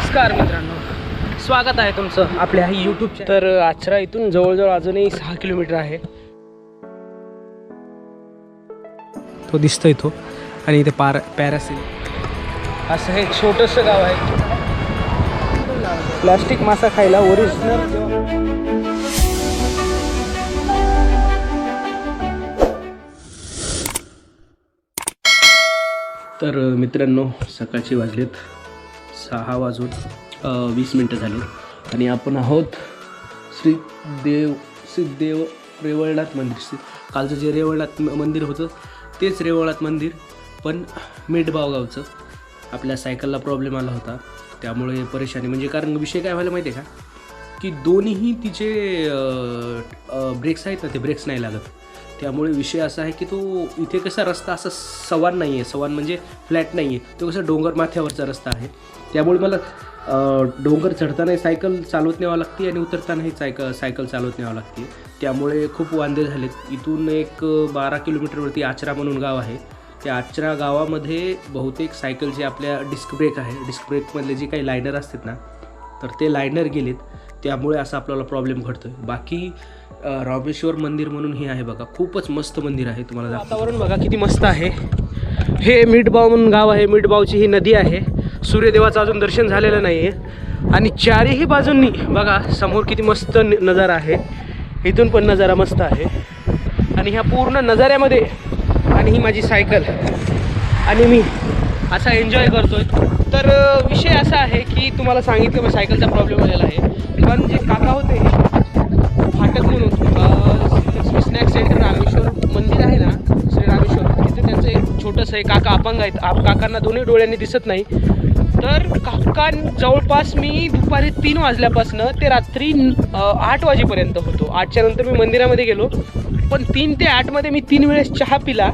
नमस्कार मित्रांनो. स्वागत आहे तुमचं आपल्या यूट्यूब तर आचरा इथून जवळजवळ अजूनही सहा किलोमीटर आहे. तो दिसतोय तो. आणि इथे पार पॅरासिल असं हे छोटंसं गाव आहे. प्लास्टिक मासा खायला ओरिजिनल तर मित्रांनो सकाळचे वाजलेत. सहा वाजून वीस मिनटं झाली. आणि आपण आहोत श्री देव सिद्धदेव रेवळनाथ मंदिर. श्री कालचं जे रेवळनाथ मंदिर होतं तेच रेवळनाथ मंदिर पण मिठबाव गावचं. आपल्या सायकलला प्रॉब्लेम आला होता त्यामुळे परेशानी. म्हणजे कारण विषय काय व्हायला माहिती आहे का? की दोन्हीही तिचे ब्रेक्स आहेत ना ते ब्रेक्स नाही लागत. त्यामुळे विषय असा आहे की तो इथे कसा रस्ता असा सवान नाही आहे सवान म्हणजे फ्लॅट नाही आहे तो कसा डोंगर माथ्यावरचा रस्ता आहे. त्यामुळे मला डोंगर चढतानाही सायकल चालवत न्यावं लागते आणि उतरतानाही सायक सायकल चालवत न्यावं लागते. त्यामुळे खूप वांदे झालेत. इथून एक बारा किलोमीटरवरती आचरा म्हणून गाव आहे. त्या आचरा गावामध्ये बहुतेक सायकलचे आपल्या डिस्क ब्रेक आहे. डिस्क ब्रेकमधले जे काही लायनर असतात ना तर ते लायनर गेलेत. त्यामुळे असा आपल्याला प्रॉब्लेम घडतो आहे बाकी रामेश्वर मंदिर म्हणून हे आहे बघा. खूपच मस्त मंदिर आहे तुम्हाला वातावरण बघा किती मस्त आहे. हे मिठबाव म्हणून गाव आहे. मिठबावची ही नदी आहे. सूर्यदेवाचं अजून दर्शन झालेलं नाही आहे आणि चारही बाजूंनी बघा समोर किती मस्त न- नजारा आहे. इथून पण नजारा मस्त आहे. आणि ह्या पूर्ण नजाऱ्यामध्ये आणि ही माझी सायकल. आणि मी असा एन्जॉय करतोय. तर तुम्हाला सांगितलं मग सायकलचा प्रॉब्लेम आलेला आहे. पण जे काका होते फाटक म्हणून स्नॅक सेंटर रामेश्वर मंदिर आहे ना श्री रामेश्वर तिथे त्यांचं एक छोटंसं एक काका अपंग आहेत. आप काकांना दोन्ही डोळ्यांनी दिसत नाही. तर काका जवळपास मी दुपारी तीन वाजल्यापासनं ते रात्री आठ वाजेपर्यंत होतो. आठच्या नंतर मी मंदिरामध्ये गेलो. पण तीन ते आठमध्ये मी तीन वेळेस चहा पिला.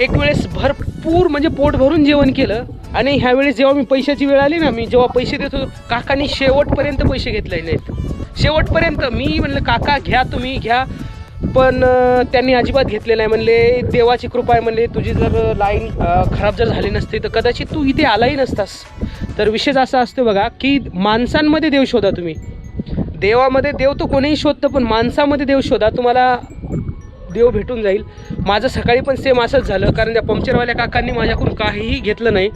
एक वेळेस भरपूर म्हणजे पोट भरून जेवण केलं. आणि ह्यावेळेस जेव्हा मी पैशाची वेळ आली ना मी जेव्हा पैसे देत होतो काकांनी शेवटपर्यंत पैसे घेतले नाहीत. शेवटपर्यंत मी म्हणलं काका घ्या तुम्ही घ्या. पण त्यांनी अजिबात घेतले नाही. म्हणले देवाची कृपा आहे. म्हणले तुझी जर लाईन खराब जर झाली नसती तर कदाचित तू इथे आलाही नसतास. तर विशेष असा असतो बघा की माणसांमध्ये देव शोधा तुम्ही. देवामध्ये देव तो कोणीही शोधतं पण माणसामध्ये देव शोधा तुम्हाला देव भेटून जाईल. माझं सकाळी पण सेम असंच झालं कारण त्या पंक्चरवाल्या काकांनी माझ्याकडून काहीही घेतलं नाही.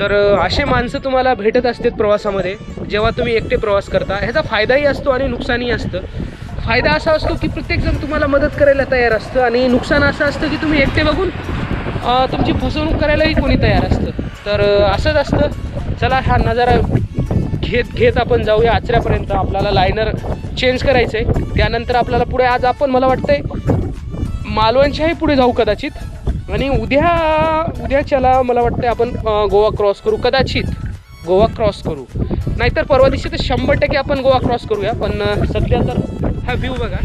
तर असे माणसं तुम्हाला भेटत असतात प्रवासामध्ये जेव्हा तुम्ही एकटे प्रवास करता. ह्याचा फायदाही असतो आणि नुकसानही असतं. फायदा असा असतो की प्रत्येकजण तुम्हाला मदत करायला तयार असतं आणि नुकसान असं असतं की तुम्ही एकटे बघून तुमची फसवणूक करायलाही कोणी तयार असतं. तर असंच असतं. चला हा नजारा घेत घेत आपण जाऊया. आचऱ्यापर्यंत आपल्याला लायनर चेंज करायचं आहे त्यानंतर आपल्याला पुढे आज आपण मला वाटतंय मालवणच्याही पुढे जाऊ कदाचित. आणि उद्या उद्याच्याला मला वाटतं आपण गोवा क्रॉस करू. कदाचित गोवा क्रॉस करू. नाहीतर परवा दिवशी तर शंभर टक्के आपण गोवा क्रॉस करूया पण सध्या तर हा व्ह्यू बघा.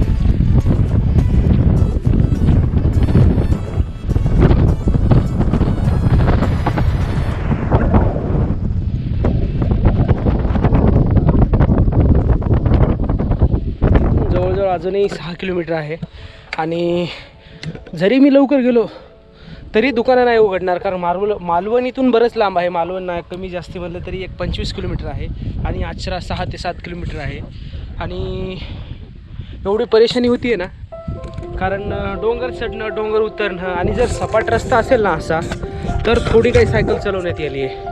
जवळजवळ अजूनही सहा किलोमीटर आहे. आणि जरी मी लवकर गेलो तरी दुकानं नाही उघडणार कारण मालवण मालवण इथून बरंच लांब आहे. मालवण नाही कमी जास्ती म्हटलं तरी एक पंचवीस किलोमीटर आहे आणि आचरा सहा ते सात किलोमीटर आहे. आणि एवढी परेशानी होती आहे ना कारण डोंगर चढणं डोंगर उतरणं आणि जर सपाट रस्ता असेल ना असा तर थोडी काही सायकल चालवण्यात आली आहे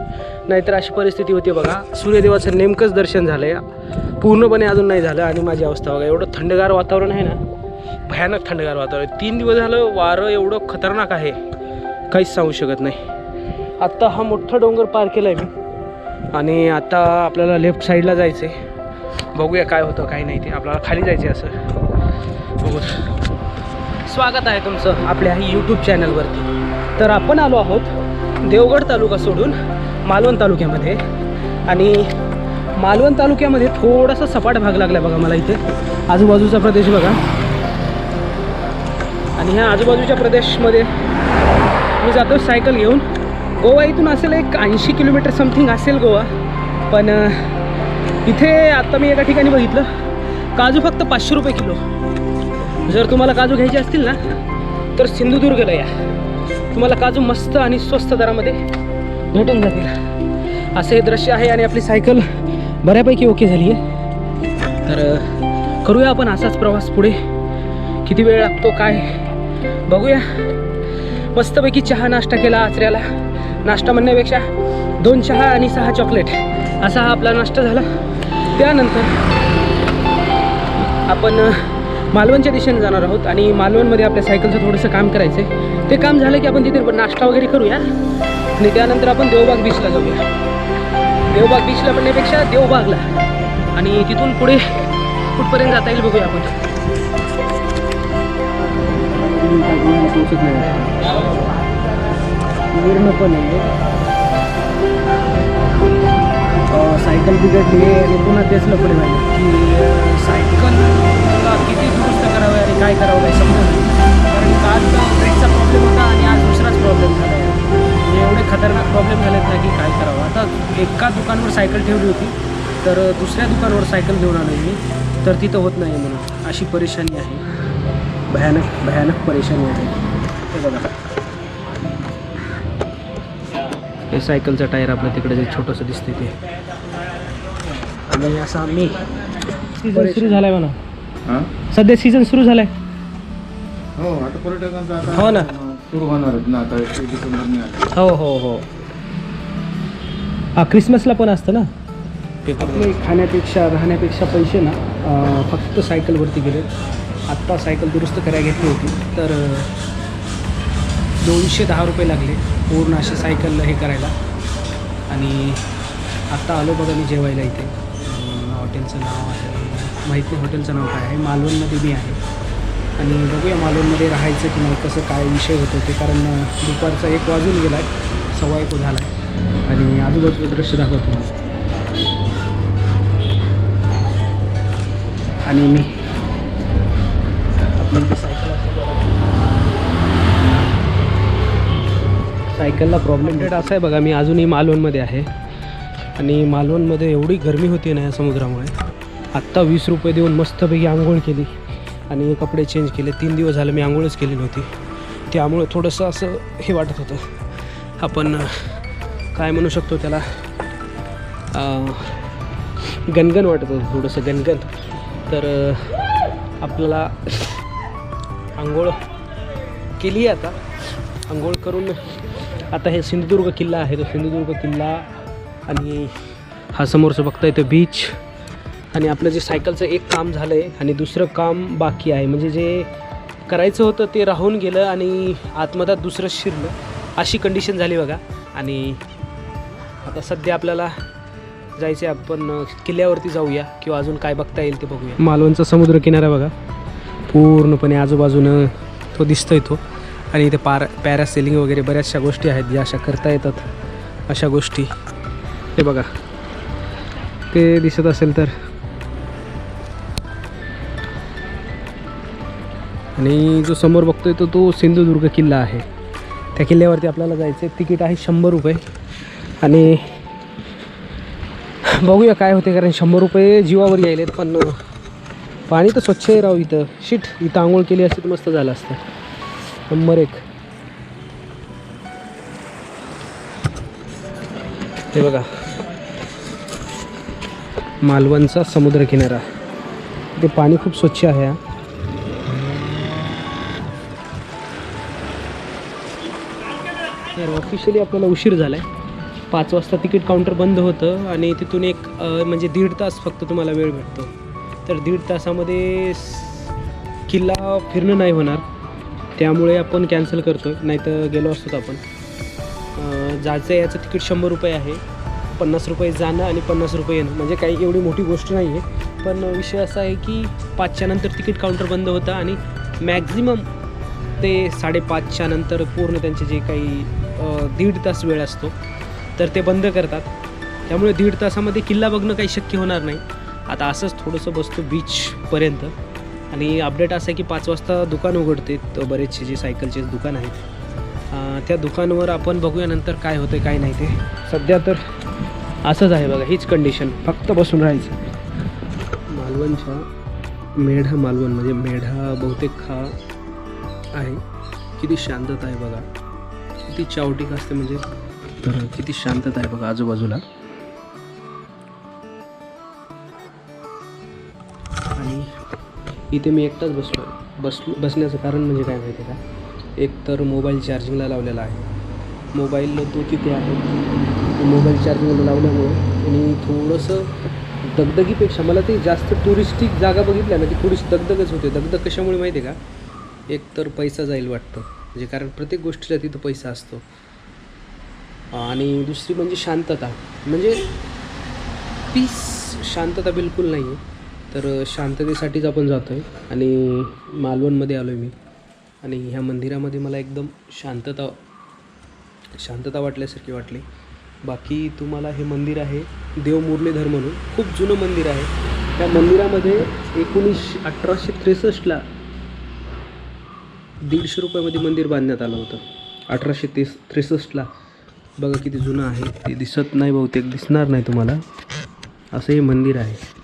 नाहीतर अशी परिस्थिती होती बघा सूर्यदेवाचं नेमकंच दर्शन झालं आहे पूर्णपणे अजून नाही झालं आणि माझी अवस्था बघा एवढं थंडगार वातावरण आहे ना भयानक थंडगार वातावरण तीन दिवस झालं वारं एवढं खतरनाक आहे. काहीच सांगू शकत नाही. आत्ता हा मोठा डोंगर पार केला आहे मी. आणि आता आपल्याला लेफ्ट साईडला जायचं आहे बघूया काय होतं काय नाही ते. आपल्याला खाली जायचं आहे असं. बघू स्वागत आहे तुमचं आपल्या यूट्यूब चॅनलवरती तर आपण आलो आहोत देवगड तालुका सोडून मालवण तालुक्यामध्ये. आणि मालवण तालुक्यामध्ये थोडासा सपाट भाग लागला बघा मला इथे. आजूबाजूचा प्रदेश बघा. आणि ह्या आजूबाजूच्या प्रदेशमध्ये मी जातो सायकल घेऊन. गोवा इथून असेल एक ऐंशी किलोमीटर समथिंग असेल गोवा. पण इथे आत्ता मी एका ठिकाणी बघितलं. काजू फक्त पाचशे रुपये किलो. जर तुम्हाला काजू घ्यायचे असतील ना तर सिंधुदुर्गला या. तुम्हाला काजू मस्त आणि स्वस्त दरामध्ये भेटून जातील. असं हे दृश्य आहे आणि आपली सायकल बऱ्यापैकी ओके झाली आहे. तर करूया आपण असाच प्रवास पुढे. किती वेळ लागतो काय? बघूया. मस्तपैकी चहा नाश्ता केला आचऱ्याला. नाश्ता म्हणण्यापेक्षा दोन चहा आणि सहा चॉकलेट असा हा आपला नाश्ता झाला. त्यानंतर आपण मालवणच्या दिशेने जाणार आहोत आणि मालवणमध्ये आपल्या सायकलचं थोडंसं काम करायचं आहे ते काम झालं की आपण तिथे नाश्ता वगैरे करूया. आणि त्यानंतर आपण देवबाग बीचला जाऊया. देवबाग बीचला म्हणण्यापेक्षा देवबागला. आणि तिथून पुढे कुठपर्यंत जाता येईल बघूया आपण. पूर्णपणे आहे सायकल बिघडली आहे आणि पुन्हा तेच लपडे झाले की सायकल सायकलला किती दुरुस्त करावं आणि काय करावं काय समजत नाही कारण काल ब्रेकचा प्रॉब्लेम होता आणि आज दुसराच प्रॉब्लेम झाला आहे म्हणजे एवढे खतरनाक प्रॉब्लेम झालेत ना की काय करावं आता एका दुकानावर सायकल ठेवली होती. तर दुसऱ्या दुकानावर सायकल घेऊन आलो मी. तर तिथं होत नाही म्हणून. अशी परेशानी आहे. भयानक भयानक परेशानी आहे. हे बघा. हे सायकलचं टायर आपलं तिकडे जे छोटंसं दिसते ते. आणि असं आम्ही सीझन सुरू झालाय म्हणा. हा? सध्या सीझन सुरू झालाय. हो आता पर्यटकांचा आता हो ना. सुरू होणार आहेत ना आता एक डिसेंबरने आता. हो हो हो. हा क्रिसमसला पण असतं ना? आपले खाण्यापेक्षा राहण्यापेक्षा पैसे ना. अं, फक्त सायकलवरती गेले. आत्ता सायकल दुरुस्त करायला घेतली होती. तर दोनशे दहा रुपये लागले पूर्ण अशी सायकल हे करायला. आणि आत्ता आलो बघा मी जेवायला इथे. हॉटेलचं नाव आहे माहीत नाही हॉटेलचं नाव काय आहे? मालवणमध्ये मी आहे. आणि बघूया मालवणमध्ये राहायचं की नाही कसं काय विषय होतो ते कारण दुपारचा एक वाजून गेला आहे सव्वा एक झाला आहे आणि आजूबाजूचं दृश्य दाखवतो. आणि मी सायकलला प्रॉब्लेम असा आहे बघा मी अजूनही मालवणमध्ये आहे. आणि मालवणमध्ये एवढी गरमी होती ना या समुद्रामुळे. आत्ता वीस रुपये देऊन मस्तपैकी आंघोळ केली. आणि कपडे चेंज केले. तीन दिवस झालं मी आंघोळच केली नव्हती. त्यामुळे थोडंसं असं हे वाटत होतं. आपण काय म्हणू शकतो त्याला? गणगण वाटत होतं थोडंसं गणगण. तर आपल्याला आंघोळ केली आता. आंघोळ करून आता हे सिंधुदुर्ग किल्ला आहे. तो सिंधुदुर्ग किल्ला आणि हा समोरचं बघता येतं बीच आणि आपलं जे सायकलचं एक काम झालं आहे आणि दुसरं काम बाकी आहे. म्हणजे जे करायचं होतं ते राहून गेलं आणि आत्मदात दुसरं शिरलं. अशी कंडिशन झाली बघा. आणि आता सध्या आपल्याला जायचं आहे आपण किल्ल्यावरती जाऊया किंवा अजून काय बघता येईल ते बघूया. मालवणचा समुद्र किनारा बघा. पूर्णपणे आजूबाजूनं तो दिसतोय तो. आणि इथे पार पॅरासेलिंग वगैरे बऱ्याचशा गोष्टी आहेत ज्या अशा करता येतात अशा गोष्टी. हे बघा. ते दिसत असेल तर. आणि जो समोर बघतोय तो तो सिंधुदुर्ग किल्ला आहे. त्या किल्ल्यावरती आपल्याला जायचं आहे तिकीट आहे शंभर रुपये. आणि बघूया काय होते कारण शंभर रुपये जीवावर यायलेत पण पाणी तर स्वच्छ आहे राव इथं. शिट इथं आंघोळ केली असती तर मस्त झालं असतं. नंबर एक. हे बघा. मालवणचा समुद्र किनारा ते पाणी खूप स्वच्छ आहे हा. ऑफिशियली आपल्याला उशीर झाला आहे पाच वाजता तिकीट काउंटर बंद होतं आणि तिथून एक म्हणजे दीड तास फक्त तुम्हाला वेळ भेटतो. तर दीड तासामध्ये किल्ला फिरणं नाही होणार. त्यामुळे आपण कॅन्सल करतो नाहीतर नाही तर गेलो असतो आपण. जायचं याचं तिकीट शंभर रुपये आहे. पन्नास रुपये जाणं आणि पन्नास रुपये येणं. म्हणजे काही एवढी मोठी गोष्ट नाही आहे. पण विषय असा आहे की पाचच्यानंतर तिकीट काउंटर बंद होतं आणि मॅक्झिमम ते साडेपाचच्या नंतर पूर्ण त्यांचे जे काही दीड तास वेळ असतो तर ते बंद करतात. त्यामुळे दीड तासामध्ये किल्ला बघणं काही शक्य होणार नाही. आता असंच थोडंसं बसतो बीचपर्यंत आणि अपडेट असं आहे की पाच वाजता दुकान उघडते बरेचसे जे सायकलचे दुकान आहेत. त्या दुकानवर आपण बघूया नंतर काय होतं काय नाही ते. सध्या तर असंच आहे बघा हीच कंडिशन फक्त बसून राहायचं. मालवणच्या मेढा मालवण म्हणजे मेढा बहुतेक हा आहे. किती शांतता आहे बघा. किती चावटीक असते म्हणजे. तर किती शांतता आहे बघा आजूबाजूला. आणि इथे मी एकटाच बसलो बस बसण्याचं कारण म्हणजे काय माहिती आहे का? एक तर मोबाईल चार्जिंगला लावलेला आहे. मोबाईल तो तिथे आहे. मोबाईल चार्जिंगला लावल्यामुळे आणि थोडंसं दगदगीपेक्षा मला ते जास्त टुरिस्टिक जागा बघितल्या ना ती थोडीशी दगदगच होते. दगदग कशामुळे माहिती आहे का? एक तर पैसा जाईल वाटतं. म्हणजे कारण प्रत्येक गोष्टीला तिथं पैसा असतो. आणि दुसरी म्हणजे शांतता. म्हणजे पीस शांतता बिलकुल नाही आहे तर शांततेसाठीच आपण जातो आहे आणि मालवणमध्ये आलो आहे मी. आणि ह्या मंदिरामध्ये मला एकदम शांतता शांतता वाटल्यासारखी वाटली. बाकी तुम्हाला हे मंदिर आहे देव मुरलीधर म्हणून. खूप जुनं मंदिर आहे. त्या मंदिरामध्ये एकोणीस अठराशे त्रेसष्टला दीडशे रुपयामध्ये मंदिर बांधण्यात आलं होतं. अठराशे तीस त्रेसष्टला बघा किती जुनं आहे. ते दिसत नाही बहुतेक दिसणार नाही तुम्हाला. असं हे मंदिर आहे.